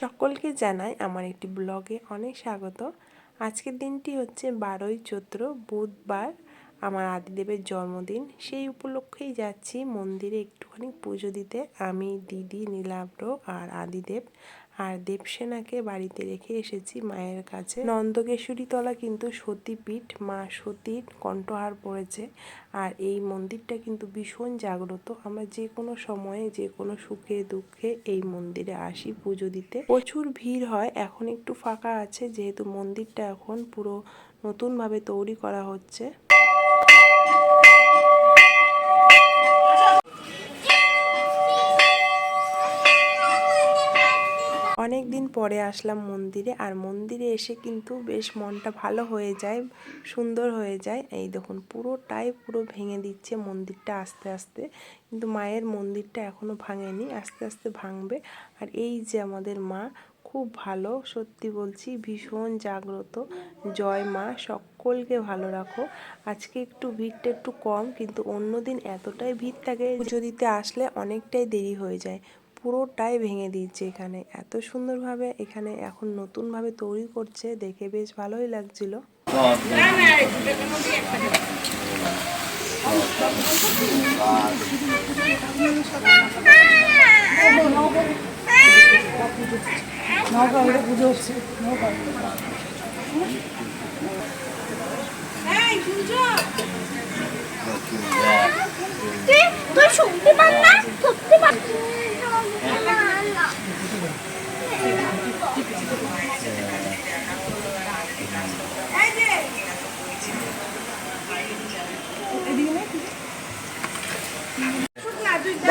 সকলকে জানাই আমার একটি ব্লগে অনেক স্বাগত। আজকের দিনটি হচ্ছে বারোই চৈত্র, বুধবার, আমার আদিদেবের জন্মদিন। সেই উপলক্ষেই যাচ্ছি মন্দিরে একটুখানি পুজো দিতে। আমি দিদি নীলাব্র আর আদিদেব। আর দেবসেনাকে বাড়িতে রেখে এসেছি মায়ের কাছে। নন্দকেশ্বরী তলা কিন্তু সতীপীঠ, মা সতীর কণ্ঠহার পড়েছে। আর এই মন্দিরটা কিন্তু ভীষণ জাগ্রত। আমরা যে কোনো সময়ে, যে কোনো সুখে, দুঃখে এই মন্দিরে আসি পুজো দিতে। প্রচুর ভিড় হয়, এখন একটু ফাঁকা আছে, যেহেতু মন্দিরটা এখন পুরো নতুনভাবে তৈরি করা হচ্ছে। অনেক দিন পরে আসলাম মন্দিরে, আর মন্দিরে এসে কিন্তু বেশ মনটা ভালো হয়ে যায়, সুন্দর হয়ে যায়। এই দেখুন, পুরোটাই পুরো ভেঙে দিচ্ছে মন্দিরটা আস্তে আস্তে। কিন্তু মায়ের মন্দিরটা এখনও ভাঙেনি, আস্তে আস্তে ভাঙবে। আর এই যে আমাদের মা, খুব ভালো, সত্যি বলছি, ভীষণ জাগ্রত। জয় মা, সকলকে ভালো রাখো। আজকে একটু ভিড়টা একটু কম, কিন্তু অন্যদিন এতটাই ভিড় থাকে পুজো দিতে আসলে অনেকটাই দেরি হয়ে যায়। পুরোটাই ভেঙে দিয়েছে এখানে। এত সুন্দরভাবে এখানে এখন নতুনভাবে তৈরি করছে, দেখে বেশ ভালোই লাগছিল। তুই তুই শক্তিমান না? শক্তিমান তুমি দাও তুমি দাও না তুমি দাও তুমি দাও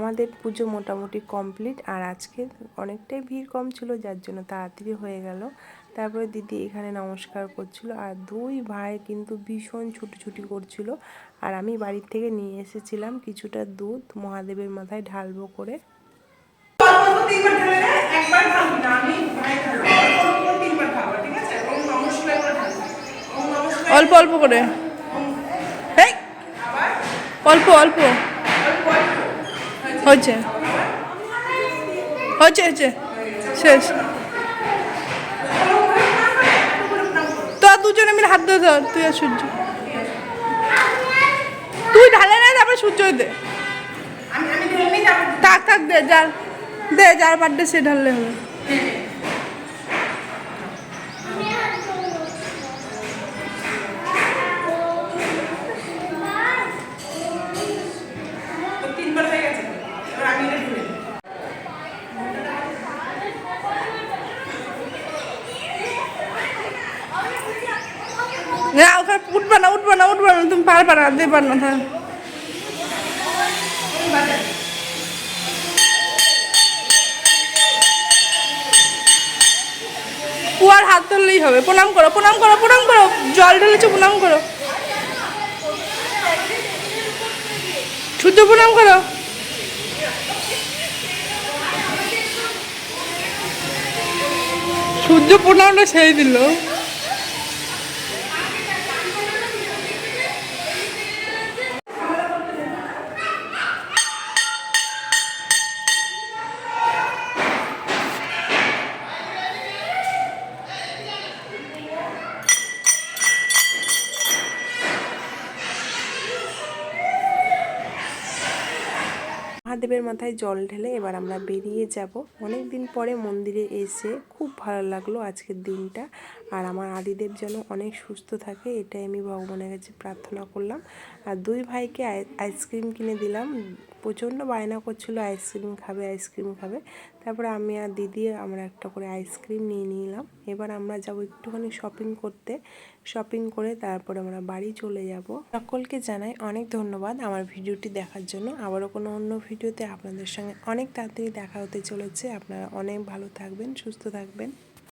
আমাদের পুজো মোটামুটি কমপ্লিট আর আজকে অনেকটাই ভিড় কম ছিল যার জন্য তাড়াতাড়ি হয়ে গেল। তারপরে দিদি এখানে নমস্কার করছিল আর দুই ভাই কিন্তু ভীষণ ছুটোছুটি করছিল। আর আমি বাড়ির থেকে নিয়ে এসেছিলাম কিছুটা দুধ মহাদেবের মাথায় ঢালবো করে। অল্প অল্প করে। এই, অল্প অল্প। হয়েছে। হয়েছে হয়েছে। শেষ। তো আর দুজনে মিলে হাত ধরে ধর তুই আর সূর্য। তুই ঢালে না তারপরে সূর্য দে। থাক থাক দে যার দে যার বার্থডে সে ঢাললে হবে। উঠবে না উঠবে না উঠবে না তুমি পারবে না দেবার না হ্যাঁ। কুয়ার হাত ধরলেই হবে। প্রণাম করো প্রণাম করো প্রণাম করো। জল ঢেলেছো, প্রণাম করো। সূর্য প্রণাম করো। সূর্য প্রণামটা সেই দিল। মহাদেবের মাথায় জল ঢেলে এবার আমরা বেরিয়ে যাব। অনেক দিন পরে মন্দিরে এসে খুব ভালো লাগল আজকের দিনটা। আর আমার আদিদেব যেন অনেক সুস্থ থাকে, এটাই আমি ভগবানের কাছে প্রার্থনা করলাম। আর দুই ভাইকে আই- আইসক্রিম কিনে দিলাম। প্রচণ্ড বায়না করছিল, আইসক্রিম খাবে আইসক্রিম খাবে। তারপরে আমি আর দিদি আমরা একটা করে আইসক্রিম নিয়ে নিলাম। এবার আমরা যাব একটুখানি শপিং করতে। শপিং করে তারপরে আমরা বাড়ি চলে যাব। সকলকে জানাই অনেক ধন্যবাদ আমার ভিডিওটি দেখার জন্য। আবারও কোনো অন্য ভিডিওতে আপনাদের সঙ্গে অনেক তাড়াতাড়ি দেখা হতে চলেছে। আপনারা অনেক ভালো থাকবেন, সুস্থ থাকবেন।